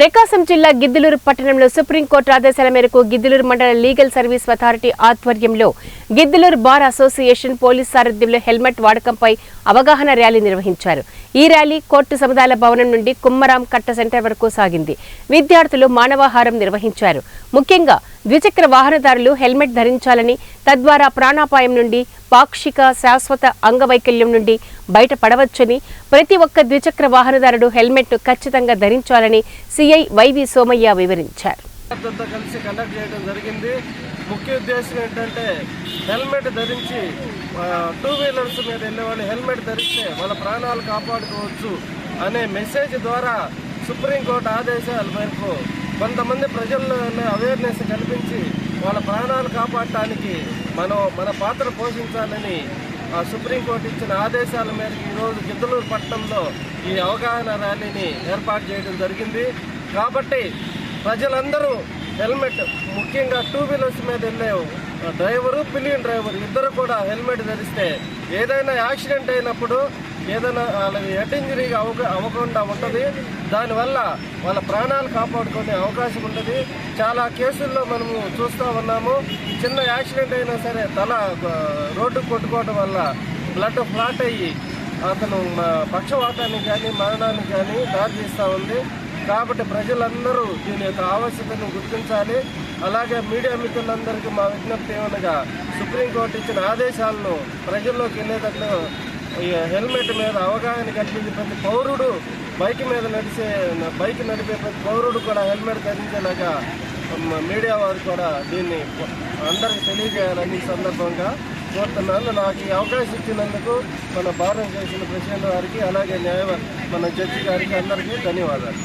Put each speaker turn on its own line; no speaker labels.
ప్రకాశం జిల్లా గిద్దలూరు పట్టణంలో సుప్రీంకోర్టు ఆదేశాల మేరకు గిద్దలూరు మండల లీగల్ సర్వీస్ అథారిటీ ఆధ్వర్యంలో గిద్దలూరు బార్ అసోసియేషన్ పోలీస్ సారథ్యంలో హెల్మెట్ వాడకంపై అవగాహన ర్యాలీ నిర్వహించారు. ఈ ర్యాలీ కోర్టు సముదాయ భవనం నుండి కుమ్మరాం కట్ట సెంటర్ వరకు సాగింది. విద్యార్థులు మానవాహారం నిర్వహించారు. ముఖ్యంగా ద్విచక్ర వాహనదారులు హెల్మెట్ ధరించాలని తద్వారా ప్రాణాపాయం నుండి పాక్షిక శాశ్వత అంగవైకల్యం నుండి బయటపడవచ్చని ప్రతి ఒక్క ద్విచక్ర వాహనదారుడు హెల్మెట్ ఖచ్చితంగా ధరించాలని సిఐ వైవి సోమయ్య వివరించారు.
కలిసి కండక్ట్ చేయడం జరిగింది. ముఖ్య ఉద్దేశం ఏంటంటే హెల్మెట్ ధరించి టూ వీలర్స్ మీద వెళ్ళే వాళ్ళు హెల్మెట్ ధరిస్తే వాళ్ళ ప్రాణాలు కాపాడుకోవచ్చు అనే మెసేజ్ ద్వారా సుప్రీంకోర్టు ఆదేశాల మేరకు కొంతమంది ప్రజల్లో అవేర్నెస్ కల్పించి వాళ్ళ ప్రాణాలు కాపాడటానికి మనం మన పాత్ర పోషించాలని ఆ సుప్రీంకోర్టు ఇచ్చిన ఆదేశాల మేరకు ఈరోజు గిద్దలూరు పట్టణంలో ఈ అవగాహన ర్యాలీని ఏర్పాటు చేయడం జరిగింది. కాబట్టి ప్రజలందరూ హెల్మెట్ ముఖ్యంగా టూ వీలర్స్ మీద వెళ్ళే డ్రైవరు పిలియన్ డ్రైవర్ ఇద్దరు కూడా హెల్మెట్ ధరిస్తే ఏదైనా యాక్సిడెంట్ అయినప్పుడు ఏదైనా వాళ్ళకి హెడ్ ఇంజరీ అవ అవ్వకుండా ఉంటుంది. దానివల్ల వాళ్ళ ప్రాణాలు కాపాడుకునే అవకాశం ఉంటుంది. చాలా కేసుల్లో మనము చూస్తూ ఉన్నాము. చిన్న యాక్సిడెంట్ అయినా సరే తల రోడ్డు కొట్టుకోవడం వల్ల బ్లడ్ ఫ్లాట్ అయ్యి అతను పక్షవాతానికి కానీ మరణానికి కానీ దారితీస్తూ ఉంది. కాబట్టి ప్రజలందరూ దీని యొక్క ఆవశ్యకతను గుర్తించాలి. అలాగే మీడియా మిత్రులందరికీ మా విజ్ఞప్తి ఏమనగా సుప్రీంకోర్టు ఇచ్చిన ఆదేశాలను ప్రజల్లోకి వెళ్ళేటట్లు ఈ హెల్మెట్ మీద అవగాహన కల్పించి ప్రతి పౌరుడు బైక్ మీద నడిచే బైక్ నడిపే ప్రతి పౌరుడు కూడా హెల్మెట్ ధరించేలాగా మీడియా వారు కూడా దీన్ని అందరికి తెలియజేయాలని సందర్భంగా కోరుతున్నాను. నాకు ఈ అవకాశం ఇచ్చినందుకు మన భారత చేసిన ప్రెసిడెంట్ వారికి అలాగే న్యాయ మన జడ్జి గారికి అందరికీ ధన్యవాదాలు.